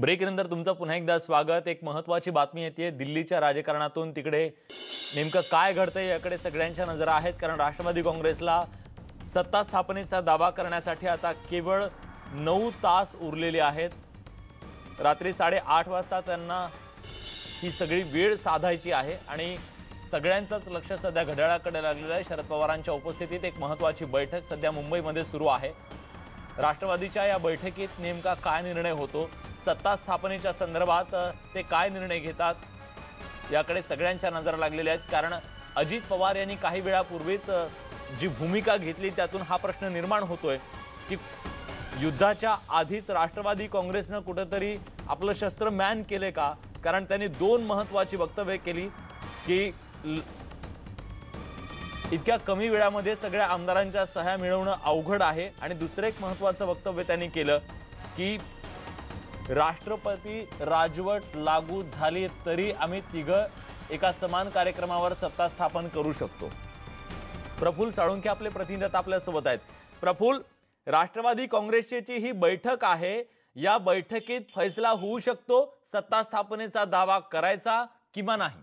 ब्रेकनंतर तुमचं पुन्हा एकदा स्वागत. एक महत्वाची बातमी येते. दिल्लीच्या राजकारणातून तिकडे नेमकं काय घडतंय याकडे सगळ्यांच्या नजरा आहेत. कारण राष्ट्रवादी काँग्रेसला सत्ता स्थापनेचा दावा करण्यासाठी आता केवळ नऊ तास उरलेले आहेत. रात्री साडेआठ वाजता त्यांना ही सगळी वेळ साधायची आहे. आणि सगळ्यांचंच लक्ष सध्या घड्याळाकडे लागलेलं आहे. शरद पवारांच्या उपस्थितीत एक महत्वाची बैठक सध्या मुंबईमध्ये सुरू आहे. राष्ट्रवादीच्या या बैठकीत नेमका काय निर्णय होतो? सत्ता स्थापनेच्या संदर्भात ते काय निर्णय घेतात? याकडे सगळ्यांच्या नजर लागलेल्या आहेत. कारण अजित पवार यांनी काही वेळापूर्वीच जी भूमिका घेतली त्यातून हा प्रश्न निर्माण होतोय की युद्धाच्या आधीच राष्ट्रवादी काँग्रेसनं कुठंतरी आपलं शस्त्र मॅन केले का? कारण त्यांनी दोन महत्वाची वक्तव्य केली की ल- इतक्या कमी वेळामध्ये सगळ्या आमदारांच्या सह्या मिळवणं अवघड आहे. आणि दुसरं एक महत्वाचं वक्तव्य त्यांनी केलं की राष्ट्रपती राजवट लागू झाली तरी आम्ही तिघं एका समान कार्यक्रमावर सत्ता स्थापन करू शकतो. प्रफुल साळुंखे आपले प्रतिनिधी आता आपल्यासोबत आहेत. प्रफुल राष्ट्रवादी काँग्रेसची ही बैठक आहे. या बैठकीत फैसला होऊ शकतो सत्ता स्थापनेचा दावा करायचा किंवा नाही?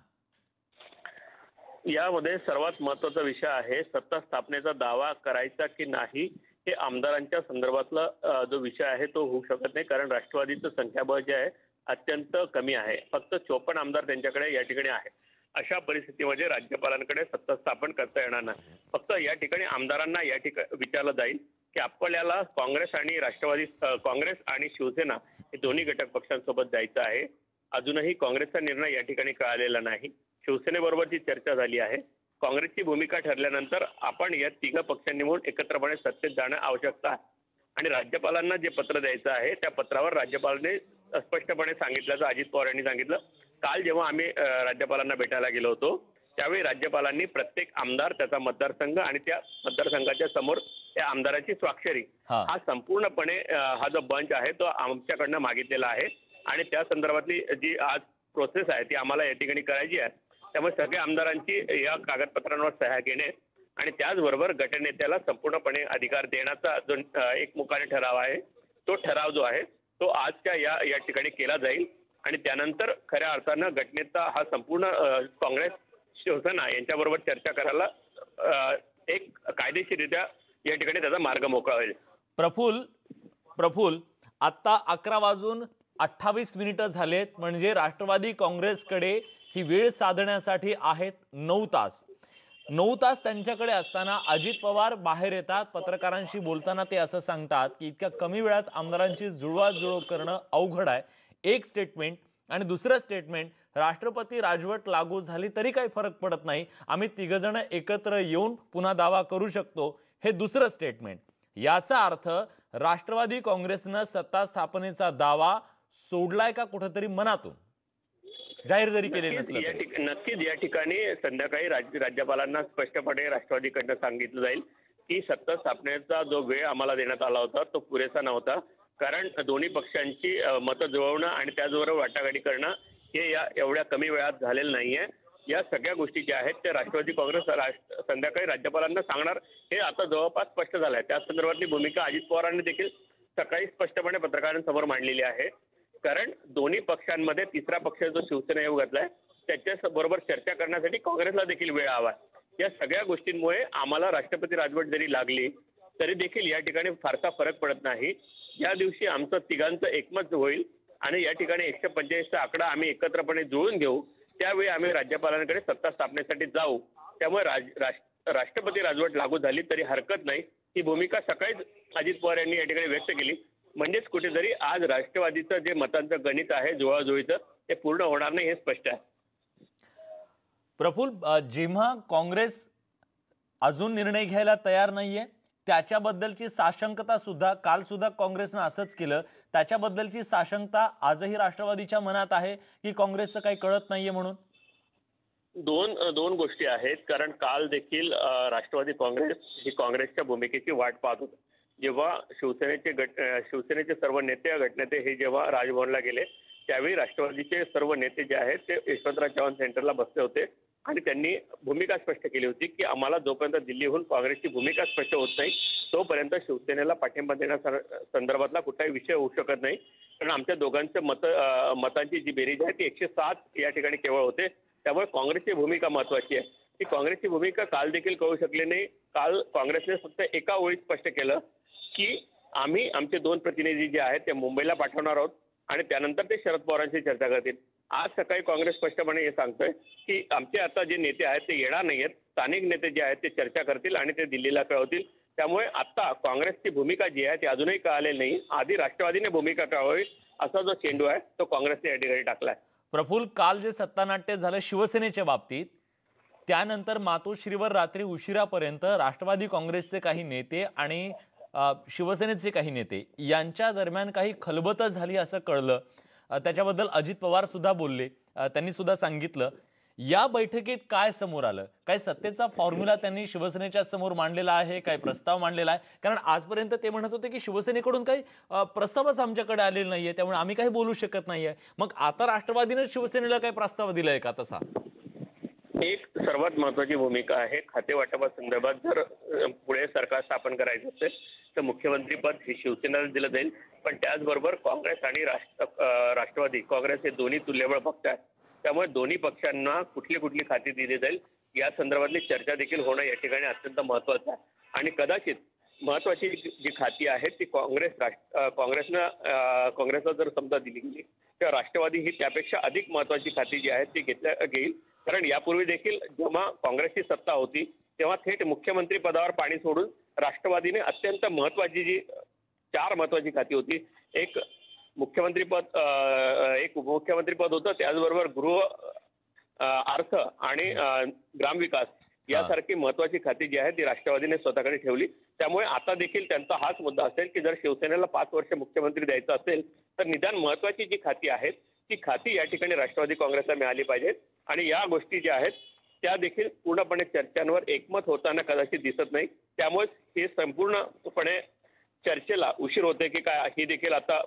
यामध्ये सर्वात महत्त्वाचा विषय आहे सत्ता स्थापनेचा दावा करायचा की नाही हे आमदारांच्या संदर्भातला जो विषय आहे तो होऊ शकत नाही कारण राष्ट्रवादीचं संख्याबळ जे आहे अत्यंत कमी आहे. फक्त चोपन्न आमदार त्यांच्याकडे या ठिकाणी आहे. अशा परिस्थितीमध्ये राज्यपालांकडे सत्ता स्थापन करता येणार नाही. फक्त या ठिकाणी आमदारांना या ठिकाणी विचारलं जाईल की आपल्याला काँग्रेस आणि राष्ट्रवादी काँग्रेस आणि शिवसेना हे दोन्ही घटक पक्षांसोबत जायचं आहे. अजूनही काँग्रेसचा निर्णय या ठिकाणी कळालेला नाही. शिवसेनेबरोबरची चर्चा झाली आहे. काँग्रेसची भूमिका ठरल्यानंतर आपण या तिघ पक्षांनी मिळून एकत्रपणे सत्तेत जाणं आवश्यकता आहे. आणि राज्यपालांना जे पत्र द्यायचं आहे त्या पत्रावर राज्यपालांनी स्पष्टपणे सांगितल्याचं अजित पवार यांनी सांगितलं काल जेव्हा आम्ही राज्यपालांना भेटायला गेलो होतो त्यावेळी राज्यपालांनी प्रत्येक आमदार त्याचा मतदारसंघ आणि त्या मतदारसंघाच्या समोर त्या आमदाराची स्वाक्षरी. हा. संपूर्णपणे हा जो बंच आहे तो आमच्याकडनं मागितलेला आहे. आणि त्या संदर्भातली जी आज प्रोसेस आहे ती आम्हाला या ठिकाणी करायची आहे. त्यामुळे सगळ्या आमदारांची या कागदपत्रांवर सह्या घेणे आणि त्याचबरोबर गटनेत्याला संपूर्णपणे अधिकार देण्याचा जो एक मुकाने ठराव आहे तो ठराव जो आहे तो आजच्या या या ठिकाणी केला जाईल. आणि त्यानंतर खऱ्या अर्थानं गटनेता हा संपूर्ण काँग्रेस शिवसेना यांच्याबरोबर चर्चा करायला एक कायदेशीररित्या या ठिकाणी त्याचा मार्ग मोकळा होईल. प्रफुल प्रफुल आत्ता अकरा वाजून अठ्ठावीस मिनिटं झालेत म्हणजे राष्ट्रवादी काँग्रेसकडे ही वेळ साधण्यासाठी आहेत नऊ तास. नऊ तास त्यांच्याकडे असताना अजित पवार बाहेर येतात पत्रकारांशी बोलताना ते असं सांगतात की इतक्या कमी वेळात आमदारांची जुळवाजुळव करणं अवघड आहे. एक स्टेटमेंट आणि दुसरं स्टेटमेंट राष्ट्रपती राजवट लागू झाली तरी काही फरक पडत नाही. आम्ही तिघजण एकत्र येऊन पुन्हा दावा करू शकतो. हे दुसरं स्टेटमेंट याचा अर्थ राष्ट्रवादी काँग्रेसनं सत्ता स्थापनेचा दावा सोडलाय का कुठंतरी मनातून? जाहीर जरी केले नक्कीच या ठिकाणी संध्याकाळी राज्य राज्यपालांना स्पष्टपणे राष्ट्रवादीकडनं सांगितलं जाईल की सत्ता स्थापनेचा जो वेळ आम्हाला देण्यात आला होता तो पुरेसा नव्हता. कारण दोन्ही पक्षांची मतं जुळवणं आणि त्याचबरोबर वाटाघाटी करणं हे या एवढ्या कमी वेळात झालेलं नाहीये. या सगळ्या गोष्टी ज्या आहेत त्या राष्ट्रवादी काँग्रेस राष्ट्र- संध्याकाळी राज्यपालांना सांगणार. हे आता जवळपास स्पष्ट झालं आहे त्या संदर्भातली भूमिका अजित पवारांनी देखील सकाळी स्पष्टपणे पत्रकारांसमोर मांडलेली आहे. कारण दोन्ही पक्षांमध्ये तिसरा पक्ष जो शिवसेना येऊ घातलाय त्याच्या बरोबर चर्चा करण्यासाठी काँग्रेसला देखील वेळ हवा या सगळ्या गोष्टींमुळे आम्हाला राष्ट्रपती राजवट जरी लागली तरी देखील या ठिकाणी फारसा फरक पडत नाही. या दिवशी आमचं तिघांचं एकमत होईल आणि या ठिकाणी एकशे पंचेचाळीसचा आकडा आम्ही एकत्रपणे जुळून घेऊ. त्यावेळी आम्ही राज्यपालांकडे सत्ता स्थापनेसाठी जाऊ. त्यामुळे राज राष्ट्रपती राजवट लागू झाली तरी हरकत नाही. ही भूमिका सकाळीच अजित पवार यांनी या ठिकाणी व्यक्त केली. म्हणजेच कुठेतरी आज राष्ट्रवादीचं जे मतांचं गणित आहे जुळाजुळीचं ते पूर्ण होणार नाही हे स्पष्ट आहे. प्रफुल्ल अ, जेव्हा काँग्रेस अजून निर्णय घ्यायला तयार नाहीये त्याच्याबद्दलची साशंकता सुद्धा काल सुद्धा काँग्रेसनं असंच केलं त्याच्याबद्दलची साशंकता आजही राष्ट्रवादीच्या मनात आहे की काँग्रेसचं काही कळत नाहीये म्हणून? दोन दोन गोष्टी आहेत कारण काल देखील राष्ट्रवादी काँग्रेस ही काँग्रेसच्या भूमिकेची वाट पाहत होतं. जेव्हा शिवसेनेचे गट शिवसेनेचे सर्व नेते घटनेते हे जेव्हा राजभवनला गेले त्यावेळी राष्ट्रवादीचे सर्व नेते जे आहेत ते यशवंतराव चव्हाण सेंटरला बसले होते आणि त्यांनी भूमिका स्पष्ट केली होती की आम्हाला जोपर्यंत दिल्लीहून काँग्रेसची भूमिका स्पष्ट होत नाही तोपर्यंत शिवसेनेला पाठिंबा देण्या संदर्भातला कुठलाही विषय होऊ शकत नाही. कारण आमच्या दोघांचे मत मतांची जी बेरीज आहे ती एकशे सात या ठिकाणी केवळ होते. त्यामुळे काँग्रेसची भूमिका महत्वाची आहे. ती काँग्रेसची भूमिका काल देखील कळू शकली नाही. काल काँग्रेसने फक्त एका ओळीत स्पष्ट केलं की आम्ही आमचे दोन प्रतिनिधी जे आहेत ते मुंबईला पाठवणार आहोत आणि त्यानंतर ते शरद पवारांशी चर्चा करतील. आज सकाळी काँग्रेस स्पष्टपणे हे सांगतोय की आमचे आता जे नेते आहेत ते येणार नाही आहेत स्थानिक नेते जे आहेत ते चर्चा करतील आणि ते दिल्लीला कळवतील. त्यामुळे आता काँग्रेसची भूमिका जी आहे ती अजूनही कळालेली नाही. आधी राष्ट्रवादीने भूमिका कळवावी असा जो चेंडू आहे तो काँग्रेसने या ठिकाणी टाकलाय. प्रफुल्ल काल जे सत्तानाट्य झालं शिवसेनेच्या बाबतीत त्यानंतर मातोश्रीवर रात्री उशिरापर्यंत राष्ट्रवादी काँग्रेसचे काही नेते आणि शिवसेनेचे काही नेते यांच्या दरम्यान काही खलबतं झाली असं कळलं. त्याच्याबद्दल अजित पवार सुद्धा बोलले. त्यांनी सुद्धा सांगितलं. या बैठकीत काय समोर आलं? काय सत्तेचा फॉर्म्युला त्यांनी शिवसेनेच्या समोर मांडलेला आहे? काय प्रस्ताव मांडलेला आहे? कारण आजपर्यंत ते म्हणत होते की शिवसेनेकडून काही प्रस्तावच आमच्याकडे आलेला नाहीये. त्यामुळे आम्ही काही बोलू शकत नाहीये. मग आता राष्ट्रवादीने शिवसेनेला काही प्रस्ताव दिलाय का तसा? एक सर्वात महत्वाची भूमिका आहे. खाते वाटपासंदर्भात जर पुढे सरकार स्थापन करायचं असेल तर मुख्यमंत्रीपद हे शिवसेनेला दिलं जाईल. पण त्याचबरोबर काँग्रेस आणि राष्ट्र राष्ट्रवादी काँग्रेस हे दोन्ही तुल्यबळ पक्ष आहेत. त्यामुळे दोन्ही पक्षांना कुठली कुठली खाती दिली जाईल या संदर्भातली चर्चा देखील होणं या ठिकाणी अत्यंत महत्वाचं आहे. आणि कदाचित महत्वाची जी खाती आहेत ती काँग्रेस राष्ट्र काँग्रेसनं काँग्रेसला जर समजा दिली गेली तर राष्ट्रवादी ही त्यापेक्षा अधिक महत्वाची खाती जी आहेत ती घेतल्या घेईल. कारण यापूर्वी देखील जेव्हा काँग्रेसची सत्ता होती तेव्हा थेट मुख्यमंत्री पदावर पाणी सोडून राष्ट्रवादीने अत्यंत महत्वाची जी चार महत्वाची खाती होती. एक मुख्यमंत्रीपद एक उपमुख्यमंत्रीपद होतं त्याचबरोबर गृह अर्थ आणि ग्रामविकास. यासारखी महत्वाची खाती जी आहेत ती राष्ट्रवादीने स्वतःकडे ठेवली. त्यामुळे आता देखील त्यांचा हाच मुद्दा असेल की जर शिवसेनेला पाच वर्ष मुख्यमंत्री द्यायचं असेल तर निदान महत्वाची जी खाती आहेत ती खाती या ठिकाणी राष्ट्रवादी काँग्रेसला मिळाली पाहिजेत. आणि या गोष्टी ज्या आहेत त्या देखील पूर्णपणे चर्चांवर एकमत होताना कदाचित दिसत नाही. त्यामुळे हे संपूर्णपणे चर्चेला उशीर होते की काय ही देखील आता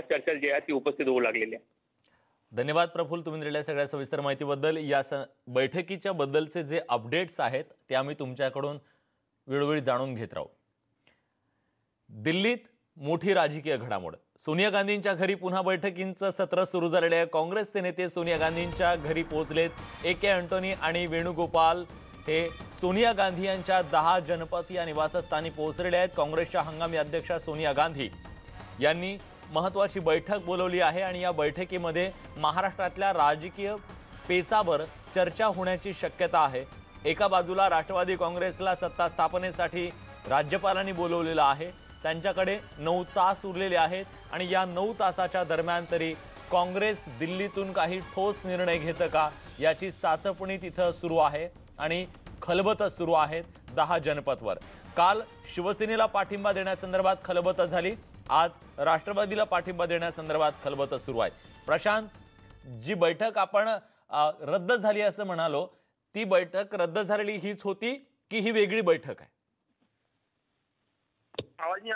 चर्चा जी आहे ती उपस्थित होऊ लागलेली आहे. धन्यवाद प्रफुल्ल तुम्ही दिलेल्या सगळ्या सविस्तर माहितीबद्दल. या स बैठकीच्या बद्दलचे जे अपडेट्स आहेत ते आम्ही तुमच्याकडून वेळोवेळी जाणून घेत राहू. दिल्लीत मोठी राजकीय घडामोड. सोनिया गांधींच्या घरी पुन्हा बैठकींचं सत्र सुरू झालेलं आहे. काँग्रेसचे नेते सोनिया गांधींच्या घरी पोहोचलेत. ए के अँटोनी आणि वेणुगोपाल हे सोनिया गांधी यांच्या दहा जनपद या निवासस्थानी पोहोचलेले आहेत. काँग्रेसच्या हंगामी अध्यक्षा सोनिया गांधी यांनी महत्त्वाची बैठक बोलवली आहे आणि या बैठकीमध्ये महाराष्ट्रातल्या राजकीय पेचावर चर्चा होण्याची शक्यता आहे. एका बाजूला राष्ट्रवादी काँग्रेसला सत्ता स्थापनेसाठी राज्यपालांनी बोलवलेलं आहे. त्यांच्याकडे नऊ तास उरलेले आहेत आणि या नऊ तासाच्या दरम्यान तरी काँग्रेस दिल्लीतून काही ठोस निर्णय घेतं का याची चाचपणी तिथं सुरू आहे आणि खलबतं सुरू आहेत दहा जनपदवर. काल शिवसेनेला पाठिंबा देण्यासंदर्भात खलबतं झाली. आज राष्ट्रवादीला पाठिंबा देण्यासंदर्भात खलबतं सुरू आहेत प्रशांत जी बैठक आपण रद्द झाली असं म्हणालो ती बैठक रद्द झालेली हीच होती की ही वेगळी बैठक आहे? आवाज नहीं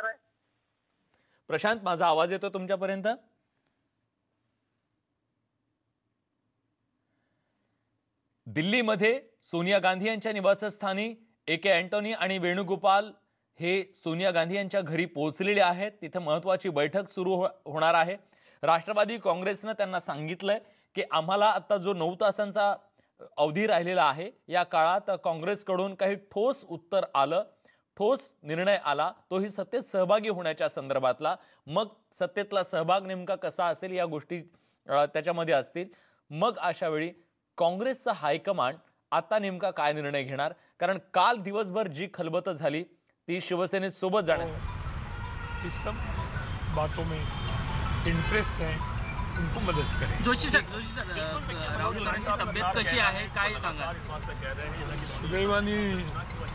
प्रशांत माझा आवाज येतो तुमच्यापर्यंत? दिल्लीमध्ये सोनिया गांधी यांच्या निवासस्थानी ए के अँटोनी आणि वेणुगोपाल हे सोनिया गांधी यांच्या घरी पोहोचलेले आहेत. तिथे महत्त्वाची बैठक सुरू हो- होणार आहे. राष्ट्रवादी काँग्रेसनं त्यांना सांगितलंय की आम्हाला आता जो नऊ तासांचा अवधी राहिलेला आहे या काळात काँग्रेसकडून काही ठोस उत्तर आलं. ठोस निर्णय आला. तोही सत्तेत सहभागी होण्याच्या संदर्भातला. मग सत्तेतला सहभाग नेमका कसा असेल या गोष्टी त्याच्यामध्ये असतील. मग अशा वेळी काँग्रेसचा हायकमांड आता नेमका काय निर्णय घेणार? कारण काल दिवसभर जी खलबतं झाली ती शिवसेनेत सोबत जाण्यासाठी इस सब बातों में इंटरेस्ट है उनको मदद करें. जोशी सर जोशी सर राहुल तब्येत कशी आहे काय सांगा सुदैवाने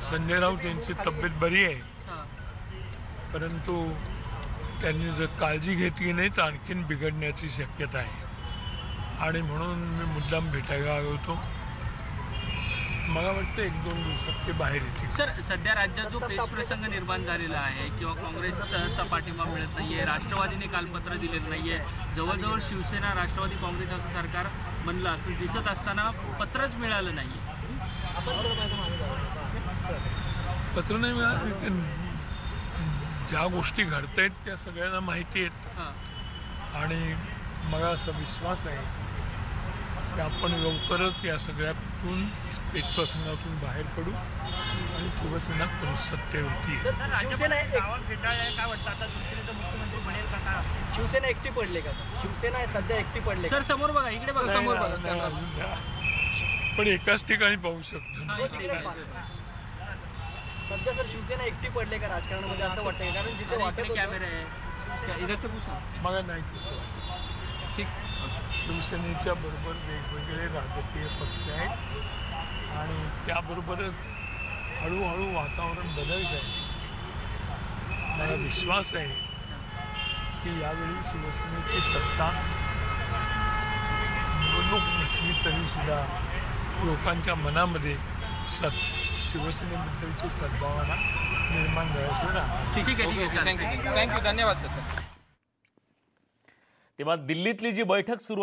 संजय राऊत यांची तब्येत बरी आहे. हां. परंतु त्यांनी जर काळजी घेतली नाही तर आणखीन बिघडण्याची शक्यता आहे. आणि म्हणून मी मुद्दाम भेटायला आलो होतो. मला वाटतं एक दोन दिवसात ते बाहेर येतील. सर सध्या राज्यात जो पेच प्रसंग निर्माण झालेला आहे किंवा काँग्रेसचा पाठिंबा मिळत नाहीये राष्ट्रवादीने काल पत्र दिलेलं नाहीये जवळजवळ शिवसेना राष्ट्रवादी काँग्रेस असं सरकार बनलं असं दिसत असताना पत्रच मिळालं नाहीये. पत्र नाही मिळालं. ज्या गोष्टी घडतायत त्या सगळ्यांना माहिती आहेत. हां. आणि मला असा विश्वास आहे की आपण लवकरच या सगळ्यातून पेचप्रसंगातून बाहेर पडू आणि शिवसेना सत्तेवरती येईल. शिवसेना एक- काय वाटतं आता शिवसेनेचा मुख्यमंत्री बनेल का काय शिवसेना एकटी पडले का शिवसेना सध्या एकटी पडले सर समोर बघा इकडे बघा समोर बघा. पण एकाच ठिकाणी पाहू शकतो. सध्या सर शिवसेना एकटी पडले का राजकारणामध्ये असं वाटतंय? कारण जिथे वाटत होतं कॅमेरा आहे इधर से पूछा मला नाही. ठीक शिवसेनेच्या बरोबर वेगवेगळे राजकीय पक्ष आहेत. आणि त्याबरोबरच हळूहळू वातावरण बदलत आहे मला विश्वास आहे की यावेळी शिवसेनेची सत्ता निवडणूक नसली तरीसुद्धा लोकांच्या मनामध्ये सत् शिवसेनेबद्दलची सद्भावना निर्माण झाल्याशिवाय राहणार ठीक आहे ठीक आहे थँक्यू थँक्यू धन्यवाद सर. तेव्हा दिल्लीतली जी बैठक सुरू